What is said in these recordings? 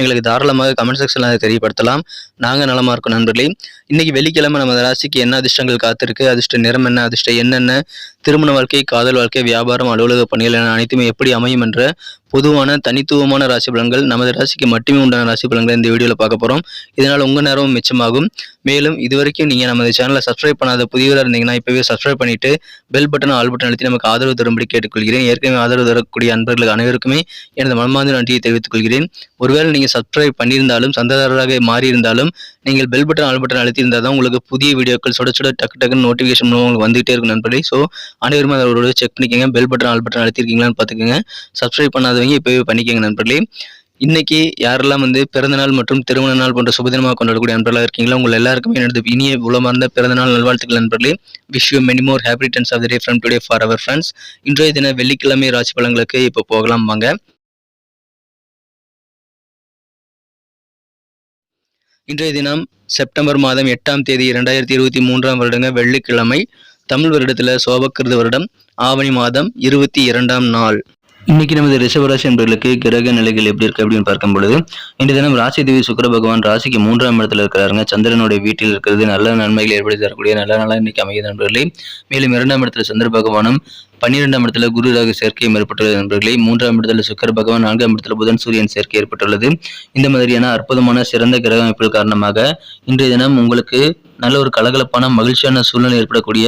எங்களுக்கு தாராளமாக கமெண்ட் செக்ஷனில் அதை தெரியப்படுத்தலாம். நாங்கள் நலமா இருக்கோம் நண்பர்களே. இன்னைக்கு வெள்ளிக்கிழமை நம்ம ராசிக்கு என்ன அதிர்ஷ்டங்கள் காத்திருக்கு? அதிர்ஷ்ட நிறம் என்ன? அதிர்ஷ்டம் என்னென்ன திருமண வாழ்க்கை காதல் வாழ்க்கை வியாபாரம் அலுவலக பணிகள் என அனைத்துமே எப்படி அமையும் என்ற பொதுவான தனித்துவமான ராசி பலன்கள் நமது ராசிக்கு மட்டுமே உண்டான ராசி பலன்களை இந்த வீடியோவில் பார்க்க போகிறோம் இதனால் உங்கள் நேரமும் மிச்சமாகும். மேலும் இதுவரைக்கும் நீங்கள் நமது சேனலை சப்ஸ்கிரைப் பண்ணாத புதியவராக இருந்தீங்கன்னா இப்போவே சப்ஸ்கிரைப் பண்ணிட்டு பெல் பட்டன் ஆல் பட்டன் அழுத்தி நமக்கு ஆதரவு தரும்படி கேட்டுக்கொள்கிறேன். ஏற்கனவே ஆதரவு தரக்கூடிய அன்பர்களுக்கு அனைவருக்குமே எனது மனமார்ந்த நன்றியை தெரிவித்துக் கொள்கிறேன் ஒருவேளை நீங்கள் சப்ஸ்கிரைப் பண்ணியிருந்தாலும் சந்தாதாரராக மாறியிருந்தாலும் நீங்கள் பெல் பட்டன் ஆல் பட்டன் அழுத்தியிருந்தால் தான் உங்களுக்கு புதிய வீடியோக்கள் சுட சுட டக்கு டக்குன்னு நோட்டிஃபிகேஷன் மூலம் உங்களுக்கு வந்துகிட்டே இருக்கும் நண்பர்களே. ஸோ அனைவருமே அதோட செக் பண்ணிக்கோங்க. பெல் பட்டன் ஆல் பட்டன் அழுத்திருக்கீங்களான்னு பார்த்துக்கோங்க. சப்ஸ்கிரைப் பண்ணாதவங்க இப்போவே பண்ணிக்கோங்க நண்பர்களே. இன்னைக்கு யாரெல்லாம் வந்து பிறந்தநாள் மற்றும் திருமண நாள் போன்ற சுபதினமாக கொண்டாடக்கூடிய நண்பர்களாக இருக்கீங்களா உங்கள் எல்லாருக்குமே எனது இனிய உலமார்ந்த பிறந்தநாள் நல்வாழ்த்துக்கள் நண்பர்களே. Wish you many more happy returns of the day from today for our friends இன்றைய தின வெள்ளிக்கிழமை ராசி பலன்களுக்கு இப்போ போகலாம் வாங்க. இன்றைய தினம் செப்டம்பர் மாதம் எட்டாம் தேதி இரண்டாயிரத்தி இருபத்தி மூன்றாம் வருடங்க வெள்ளிக்கிழமை தமிழ் வருடத்தில் சோபக்கிருத வருடம் ஆவணி மாதம் இருபத்தி இரண்டாம் நாள். இன்னைக்கு நமது ரிஷபராசி என்பவர்களுக்கு கிரக நிலைகள் எப்படி இருக்கு அப்படின்னு பார்க்கும் பொழுது இன்று தினம் ராசி தேவி சுக்கர பகவான் ராசிக்கு மூன்றாம் இடத்துல இருக்கிறாருங்க. சந்திரனுடைய வீட்டில் இருக்கிறது நல்ல நன்மைகளை ஏற்படுத்தி தரக்கூடிய நல்ல நாளாக இன்னைக்கு அமைய நண்பர்களே. மேலும் இரண்டாம் இடத்துல சந்திர பகவானும் பன்னிரெண்டாம் இடத்துல குரு ராகு சேர்க்கை ஏற்பட்டுள்ளது நண்பர்களே. மூன்றாம் இடத்துல சுக்கர பகவான் நான்காம் இடத்துல புதன் சூரியன் சேர்க்கை ஏற்பட்டுள்ளது. இந்த மாதிரியான அற்புதமான சிறந்த கிரக அமைப்புகள் காரணமாக இன்றைய தினம் உங்களுக்கு நல்ல ஒரு கலகலப்பான மகிழ்ச்சியான சூழ்நிலை ஏற்படக்கூடிய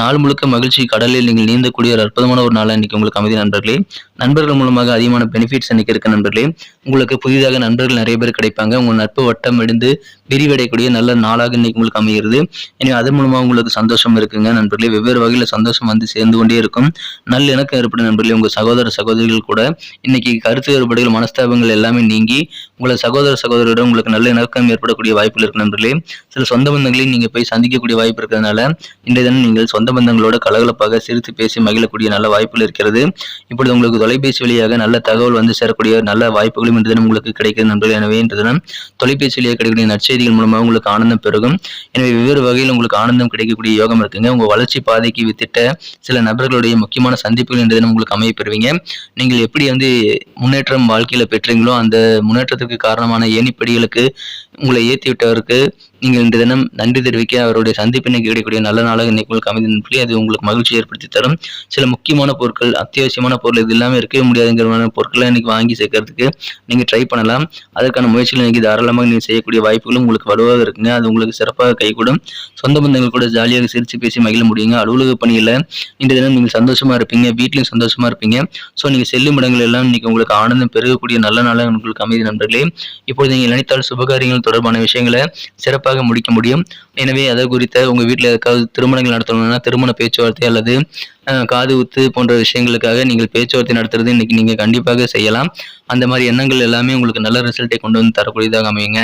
நாள் முழுக்க மகிழ்ச்சி கடலில் நீங்கள் நீந்தக்கூடிய ஒரு அற்புதமான ஒரு நாளாக இன்னைக்கு உங்களுக்கு அமைதி நண்பர்களே. நண்பர்கள் மூலமாக அதிகமான பெனிஃபிட்ஸ் இன்னைக்கு இருக்க நண்பர்களே. உங்களுக்கு புதிதாக நண்பர்கள் நிறைய பேர் கிடைப்பாங்க. உங்கள் நட்பு வட்டம் இருந்து விரிவடையக்கூடிய நல்ல நாளாக இன்னைக்கு உங்களுக்கு அமைகிறது. எனவே அதன் மூலமாக உங்களுக்கு சந்தோஷம் இருக்குங்க. நண்பர்களே வெவ்வேறு வகையில் சந்தோஷம் வந்து சேர்ந்து கொண்டே இருக்கும். நல்ல இணக்கம் ஏற்படும் நண்பர்களே உங்கள் சகோதர சகோதரிகள் கூட. இன்னைக்கு கருத்து வேறுபாடுகள் மனஸ்தாபங்கள் எல்லாமே நீங்கி உங்களை சகோதர சகோதரிடம் உங்களுக்கு நல்ல இணக்கம் ஏற்படக்கூடிய வாய்ப்புகள் இருக்கு நண்பர்களே. சில சொந்த பந்தங்களையும் நீங்கள் போய் சந்திக்கக்கூடிய வாய்ப்பு இருக்கிறதுனால இன்றைய தினம் நீங்கள் சொந்த பந்தங்களோட கலகலப்பாக சிரித்து பேசி மகிழக்கூடிய நல்ல வாய்ப்புகள் இருக்கிறது. இப்பொழுது உங்களுக்கு தொலைபேசி வழியாக நல்ல தகவல் வந்து சேரக்கூடிய நல்ல வாய்ப்புகளும் இன்று தினம் உங்களுக்கு கிடைக்கிறது நண்பர்கள். எனவே இன்று தினம் தொலைபேசி வழியாக கிடைக்கக்கூடிய செய்திகள் மூலமாக உங்களுக்கு ஆனந்தம் பெருகும். எனவே வெவ்வேறு வகையில் உங்களுக்கு ஆனந்தம் கிடைக்கக்கூடிய யோகம் இருக்குங்க. உங்க வளர்ச்சி பாதைக்கு வித்திட்ட சில நபர்களுடைய முக்கியமான சந்திப்புகள் என்ற தினம் உங்களுக்கு அமைய பெறுவீங்க. நீங்கள் எப்படி வந்து முன்னேற்றம் வாழ்க்கையில பெற்றீங்களோ அந்த முன்னேற்றத்துக்கு காரணமான ஏணிப்படிகளுக்கு உங்களை ஏற்றி விட்டவருக்கு நீங்கள் இன்று தினம் நன்றி தெரிவிக்க அவருடைய சந்திப்பினை கிடைக்கக்கூடிய நல்ல நாளாக இன்னைக்கு உங்களுக்கு அமைதி நண்பர்களே அது உங்களுக்கு மகிழ்ச்சி ஏற்படுத்தி தரும். சில முக்கியமான பொருட்கள் அத்தியாவசியமான பொருள் இது இல்லாமல் இருக்கவே முடியாதுங்கிற பொருட்களை இன்னைக்கு வாங்கி சேர்க்கறதுக்கு நீங்கள் ட்ரை பண்ணலாம். அதற்கான முயற்சிகள் இன்னைக்கு தாராளமாக நீங்கள் செய்யக்கூடிய வாய்ப்புகளும் உங்களுக்கு வலுவாக இருக்குங்க. அது உங்களுக்கு சிறப்பாக கைகூடும். சொந்த பந்தங்கள் கூட ஜாலியாக சிரித்து பேசி மகிழ முடியுங்க. அலுவலக பணியில் இன்று தினம் நீங்கள் சந்தோஷமாக இருப்பீங்க. வீட்லையும் சந்தோஷமாக இருப்பீங்க. ஸோ நீங்கள் செல்லும் இடங்கள் எல்லாம் இன்னைக்கு உங்களுக்கு ஆனந்தம் பெருகக்கூடிய நல்ல நாளாக உங்களுக்கு அமைதி நண்பர்களே. இப்போது நீங்கள் நினைத்தால் சுபகாரியங்கள் தொடர்பான விஷயங்களை சிறப்பாக முடிக்க முடியும். எனவே அதை குறித்த உங்கள் வீட்டில் ஏதாவது திருமணங்கள் நடத்தணும்னா திருமண பேச்சுவார்த்தை அல்லது காது உத்து போன்ற விஷயங்களுக்காக நீங்கள் பேச்சுவார்த்தை நடத்துறது இன்னைக்கு நீங்கள் கண்டிப்பாக செய்யலாம். அந்த மாதிரி எண்ணங்கள் எல்லாமே உங்களுக்கு நல்ல ரிசல்ட்டை கொண்டு வந்து தரக்கூடியதாக அமையுங்க.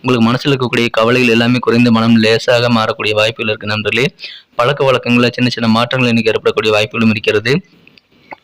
உங்களுக்கு மனசில் இருக்கக்கூடிய கவலைகள் எல்லாமே குறைந்த மனம் லேசாக மாறக்கூடிய வாய்ப்புகள் இருக்கு நண்பர்களே. பழக்க வழக்கங்களில் சின்ன சின்ன மாற்றங்கள் இன்னைக்கு ஏற்படக்கூடிய வாய்ப்புகளும் இருக்கிறது.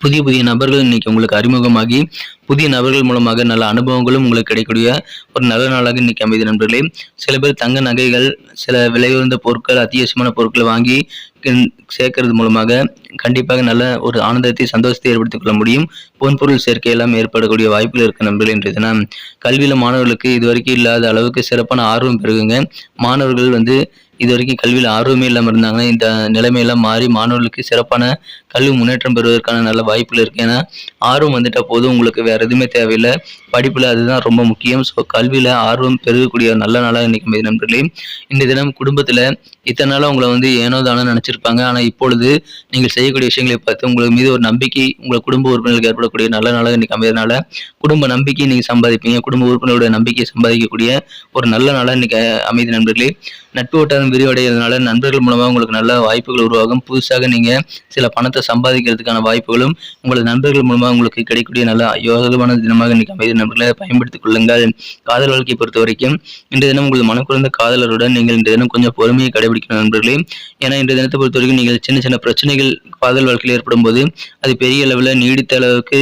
புதிய புதிய நபர்கள் இன்னைக்கு உங்களுக்கு அறிமுகமாகி புதிய நபர்கள் மூலமாக நல்ல அனுபவங்களும் உங்களுக்கு கிடைக்கக்கூடிய ஒரு நல்ல நாளாக இன்னைக்கு அமைதி நண்பர்களே. சில பேர் தங்க நகைகள் சில விலை உயர்ந்த பொருட்கள் அத்தியாவசியமான பொருட்களை வாங்கி கின்- சேர்க்கறது மூலமாக கண்டிப்பாக நல்ல ஒரு ஆனந்தத்தை சந்தோஷத்தை ஏற்படுத்திக் கொள்ள முடியும். பொன்பொருள் சேர்க்கை எல்லாம் ஏற்படக்கூடிய வாய்ப்புகள் இருக்கு நண்பர்கள் இன்றைய தினம். கல்வியில் மாணவர்களுக்கு இதுவரைக்கும் இல்லாத அளவுக்கு சிறப்பான ஆர்வம் பெருகுங்க. மாணவர்கள் வந்து இது வரைக்கும் கல்வியில் ஆர்வமே இல்லாமல் இருந்தாங்கன்னா இந்த நிலைமையெல்லாம் மாறி மாணவர்களுக்கு சிறப்பான கல்வி முன்னேற்றம் பெறுவதற்கான நல்ல வாய்ப்புகள் இருக்குது ஏன்னா ஆர்வம் வந்துட்டால் போதும் உங்களுக்கு வேறு எதுவுமே தேவையில்லை. படிப்பில் அதுதான் ரொம்ப முக்கியம். ஸோ கல்வியில் ஆர்வம் பெருகக்கூடிய நல்ல நாளாக நினைக்கும் நண்பர்களே. இந்த தினம் குடும்பத்தில் இத்தனை நாளா உங்களை வந்து ஏனோ தானோ நினைச்சிருப்பாங்க. ஆனால் இப்பொழுது நீங்கள் செய்யக்கூடிய விஷயங்களை பார்த்து உங்களுக்கு மீது ஒரு நம்பிக்கை உங்கள் குடும்ப உறுப்பினர்களுக்கு ஏற்படக்கூடிய நல்ல நாளாக இன்னைக்கு அமையறதுனால குடும்ப நம்பிக்கையை நீங்க சம்பாதிப்பீங்க. குடும்ப உறுப்பினர்களுடைய நம்பிக்கையை சம்பாதிக்கக்கூடிய ஒரு நல்ல நாளாக இன்னைக்கு அமைதி நண்பர்களே. நட்பு வட்டாரம் விரிவடைகிறதுனால நண்பர்கள் மூலமாக உங்களுக்கு நல்ல வாய்ப்புகள் உருவாகும். புதுசாக நீங்கள் சில பணத்தை சம்பாதிக்கிறதுக்கான வாய்ப்புகளும் உங்களது நண்பர்கள் மூலமாக உங்களுக்கு கிடைக்கக்கூடிய நல்ல யோகமான தினமாக இன்னைக்கு அமைதி நண்பர்களை பயன்படுத்திக் கொள்ளுங்கள். காதல் வாழ்க்கையை பொறுத்த வரைக்கும் இன்றைய தினம் உங்களது மனக்குறந்த காதலருடன் நீங்கள் இன்றைய தினம் கொஞ்சம் பொறுமையை கடைபிடிக்கணும் நண்பர்களே. ஏன்னா இன்றைய தினத்தை பொறுத்த வரைக்கும் நீங்கள் சின்ன சின்ன பிரச்சனைகள் காதல் வாழ்க்கையில் ஏற்படும் போது அது பெரிய அளவில் நீடித்த அளவுக்கு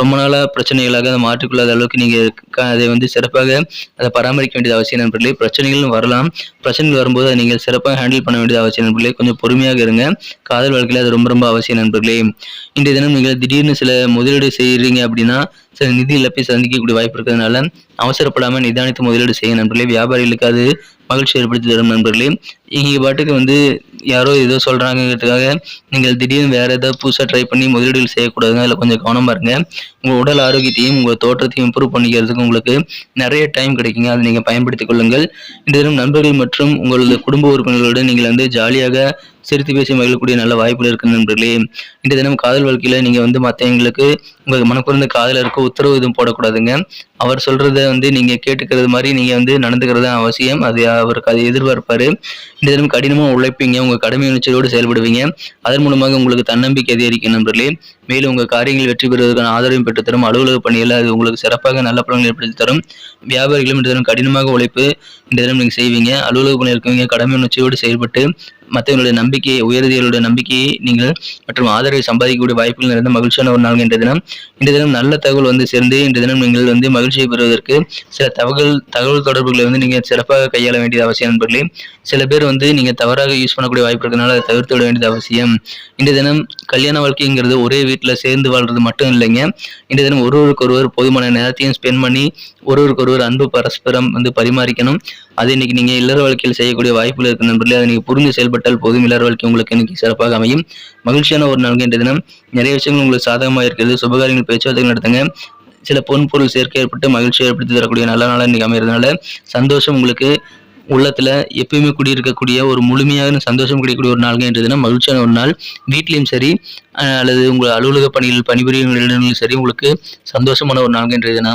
ரொம்ப நாளாக பிரச்சனைகளாக அதை மாற்றிக்கொள்ளாத அளவுக்கு நீங்கள் அதை வந்து சிறப்பாக அதை பராமரிக்க வேண்டியது அவசியம் நண்பர்களே. பிரச்சனைகளும் வரலாம். பிரச்சனைகள் வரும்போது அதை நீங்கள் சிறப்பாக ஹேண்டில் பண்ண வேண்டியது அவசியம் நண்பர்களே. கொஞ்சம் பொறுமையாக இருங்க. காதல் வாழ்க்கையில் அது ரொம்ப ரொம்ப அவசியம் நண்பர்களே. இன்றைய தினம் நீங்கள் திடீர்னு சில முதலீடு செய்கிறீங்க அப்படின்னா சில நிதி இழப்பை சந்திக்கக்கூடிய வாய்ப்பு இருக்கிறதுனால அவசரப்படாமல் நிதானித்து முதலீடு செய்ய நண்பர்களே. வியாபாரிகளுக்கு அது மகிழ்ச்சி ஏற்படுத்தி தரும் நண்பர்களே. நீங்கள் பாட்டுக்கு வந்து யாரோ ஏதோ சொல்கிறாங்கிறதுக்காக நீங்கள் திடீர்னு வேறு ஏதாவது புதுசாக ட்ரை பண்ணி முதலீடுகள் செய்யக்கூடாதுங்க. அதில் கொஞ்சம் கவனமாக இருங்க உங்கள் உடல் ஆரோக்கியத்தையும் உங்கள் தோற்றத்தையும் இம்ப்ரூவ் பண்ணிக்கிறதுக்கு உங்களுக்கு நிறைய டைம் கிடைக்குங்க. அதை நீங்கள் பயன்படுத்திக் கொள்ளுங்கள். இந்த தினம் நண்பர்கள் மற்றும் உங்களது குடும்ப உறுப்பினர்களுடன் நீங்கள் வந்து ஜாலியாக சிரித்து பேசி மகிழக்கூடிய நல்ல வாய்ப்புகள் இருக்கு நண்பர்களே. இந்த தினம் காதல் வாழ்க்கையில் நீங்கள் வந்து மற்றவங்களுக்கு உங்களுக்கு மனக்குறந்த காதலருக்கு உத்தரவு எதுவும் போடக்கூடாதுங்க. அவர் சொல்றத வந்து நீங்க கேட்டுக்கிறது மாதிரி நீங்க வந்து நடந்துக்கிறது தான் அவசியம். அது அவருக்கு அதை எதிர்பார்ப்பாரு. இந்த தினம் கடினமா உழைப்பீங்க. உங்க கடமை உணர்ச்சியோடு செயல்படுவீங்க. அதன் மூலமாக உங்களுக்கு தன்னம்பிக்கை அதிகரிக்கும் நண்பர்களே. மேலும் உங்க காரியங்கள் வெற்றி பெறுவதற்கான ஆதரவையும் பெற்று தரும். அலுவலக பணியில் அது உங்களுக்கு சிறப்பாக நல்ல பலன்கள் ஏற்படுத்தி தரும். வியாபாரிகளும் இந்த தினம் கடினமாக உழைப்பு இந்த தினம் நீங்க செய்வீங்க. அலுவலக பணி இருக்கவங்க கடமை உணர்ச்சியோடு செயல்பட்டு மற்றவங்களுடைய நம்பிக்கையை உயர்திகளுடைய நம்பிக்கையை நீங்கள் மற்றும் ஆதரவை சம்பாதிக்கக்கூடிய வாய்ப்புகள் நிறைந்த மகிழ்ச்சியான ஒரு நாள் இன்றைய தினம். இன்றைய தினம் நல்ல தகவல் வந்து சேர்ந்து இன்றைய தினம் நீங்கள் வந்து மகிழ்ச்சியை பெறுவதற்கு சில தகவல் தகவல் தொடர்புகளை வந்து நீங்கள் சிறப்பாக கையாள வேண்டியது அவசியம் நண்பர்களே. சில பேர் வந்து நீங்கள் தவறாக யூஸ் பண்ணக்கூடிய வாய்ப்பு இருக்கிறதுனால அதை தவிர்த்து விட வேண்டியது அவசியம். இன்றைய தினம் கல்யாண வாழ்க்கைங்கிறது ஒரே வீட்டில் சேர்ந்து வாழ்றது மட்டும் இல்லைங்க. இன்றைய தினம் ஒருவருக்கு ஒருவர் போதுமான நேரத்தையும் ஸ்பெண்ட் பண்ணி ஒருவருக்கு ஒருவர் அன்பு பரஸ்பரம் வந்து பரிமாறிக்கணும். அது இன்னைக்கு நீங்கள் இல்லற வாழ்க்கையில் செய்யக்கூடிய வாய்ப்புகள் இருக்கு நண்பர்களே. அதை புரிஞ்சு புரிந்து செயல்பட்டால் போதும். இல்லற வாழ்க்கை உங்களுக்கு இன்னைக்கு சிறப்பாக அமையும். மகிழ்ச்சியான ஒரு நாள் இன்றைய தினம். நிறைய விஷயங்கள் உங்களுக்கு சாதகமாக இருக்கிறது. சுபகாரியங்கள் பேச்சுவார்த்தைகள் நடத்துங்க. சில பொன் பொருள் சேர்க்கை ஏற்பட்டு மகிழ்ச்சி ஏற்படுத்தி தரக்கூடிய நல்ல நாளாக இன்னைக்கு அமைகிறதுனால சந்தோஷம் உங்களுக்கு உள்ளத்துல எப்பயுமே குடியிருக்கக்கூடிய ஒரு முழுமையான சந்தோஷம் கிடைக்கக்கூடிய ஒரு நாள்ங்க இன்றைய மகிழ்ச்சியான ஒரு நாள். வீட்லேயும் சரி அல்லது உங்கள் அலுவலக பணியில் பணிபுரியும் இடங்களிலும் சரி உங்களுக்கு சந்தோஷமான ஒரு நாள்ங்க என்றதுனா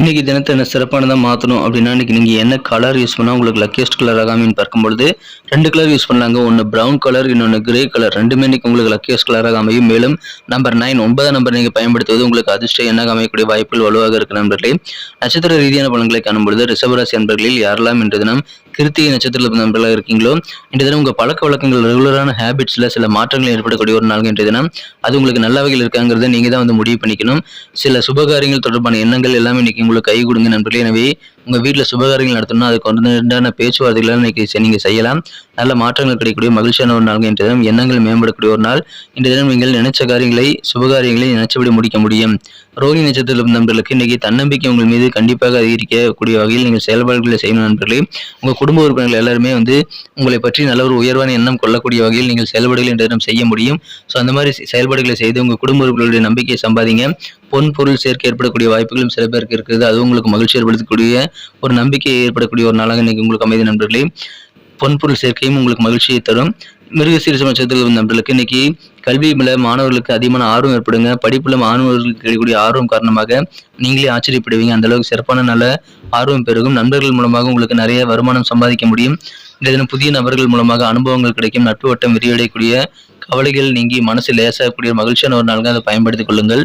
இன்னைக்கு தினத்தை என்ன சிறப்பானதாக மாற்றணும் அப்படின்னா இன்னைக்கு நீங்கள் என்ன கலர் யூஸ் பண்ணால் உங்களுக்கு லக்கியஸ்ட் கலர் ஆகாமின்னு பார்க்கும்பொழுது ரெண்டு கலர் யூஸ் பண்ணாங்க ஒன்று ப்ரௌன் கலர் இன்னொன்று கிரே கலர் ரெண்டுமே இன்றைக்கி உங்களுக்கு லக்கியஸ்ட் கலராக அமையும். மேலும் நம்பர் நைன் ஒன்பதாம் நம்பர் நீங்கள் பயன்படுத்துவது உங்களுக்கு அதிர்ஷ்டம் எண்ணாக அமையக்கூடிய வாய்ப்புகள் வலுவாக இருக்கு நண்பர்களே. நட்சத்திர ரீதியான பலன்களை காணும்பொழுது ரிஷபராசி நண்பர்களில் யாரெல்லாம் இன்று தினம் கிருத்திகை நட்சத்திரத்தில் நண்பர்களாக இருக்கீங்களோ இன்று தினம் உங்கள் பழக்க வழக்கங்கள் ரெகுலரான ஹேபிட்ஸில் சில மாற்றங்கள் ஏற்படக்கூடிய ஒரு நாள் இன்றைய தினம். அது உங்களுக்கு நல்ல வகையில் இருக்காங்கிறத நீங்கள் தான் வந்து முடிவு பண்ணிக்கணும். சில சுபகாரியங்கள் தொடர்பான எண்ணங்கள் எல்லாமே இன்னைக்கு உங்களுக்கு கை கொடுங்க நண்பர்களே. எனவே உங்கள் வீட்டில் சுபகாரியங்கள் நடத்தணும்னா அதுக்கு உண்டான பேச்சுவார்த்தைகளை இன்னைக்கு நீங்கள் செய்யலாம். நல்ல மாற்றங்கள் கிடைக்கக்கூடிய மகிழ்ச்சியான ஒரு நாள் இன்றைய தினம். எண்ணங்கள் மேம்படக்கூடிய ஒரு நாள். இன்றைய தினம் நீங்கள் நினைச்ச காரியங்களை சுபகாரியங்களை நினைச்சபடி முடிக்க முடியும். ரோஹி நட்சத்திரத்தில் நண்பர்களுக்கு இன்னைக்கு தன்னம்பிக்கை உங்கள் மீது கண்டிப்பாக அதிகரிக்கக்கூடிய வகையில் நீங்கள் செயல்பாடுகளை செய்யணும் நண்பர்களே. உங்கள் குடும்ப உறுப்பினர்கள் எல்லாருமே வந்து உங்களை பற்றி நல்ல ஒரு உயர்வான எண்ணம் கொள்ளக்கூடிய வகையில் நீங்கள் செயல்பாடுகள் இன்றைய தினம் செய்ய முடியும். ஸோ அந்த மாதிரி செயல்பாடுகளை செய்து உங்கள் குடும்ப உறுப்பினர்களுடைய நம்பிக்கையை சம்பாதிங்க. பொன் பொருள் சேர்க்கை ஏற்படக்கூடிய வாய்ப்புகளும் சில பேருக்கு இருக்குது. அது உங்களுக்கு மகிழ்ச்சி ஏற்படுத்தக்கூடிய ஒரு நம்பிக்கையை ஏற்படக்கூடிய ஒரு நாளாக இன்னைக்கு உங்களுக்கு அமைதி நண்பர்களே. பொன் பொருள் சேர்க்கையும் உங்களுக்கு மகிழ்ச்சியை தரும். மிருகசீரிச நட்சத்திரத்தில் நண்பர்களுக்கு இன்னைக்கு கல்வி மேல மாணவர்களுக்கு அதிகமான ஆர்வம் ஏற்படுங்க. படிப்புல மாணவர்களுக்கு கிடைக்கக்கூடிய ஆர்வம் காரணமாக நீங்களே ஆச்சரியப்படுவீங்க. அந்த அளவுக்கு சிறப்பான நல்ல ஆர்வம் பெருகும். நண்பர்கள் மூலமாக உங்களுக்கு நிறைய வருமானம் சம்பாதிக்க முடியும். இந்த தினம் புதிய நபர்கள் மூலமாக அனுபவங்கள் கிடைக்கும். நட்பு வட்டம் விரிவடையக்கூடிய கவலைகள் நீங்கி மனசு லேசாகக்கூடிய மகிழ்ச்சியான ஒரு நாளுங்க அதை பயன்படுத்திக் கொள்ளுங்கள்.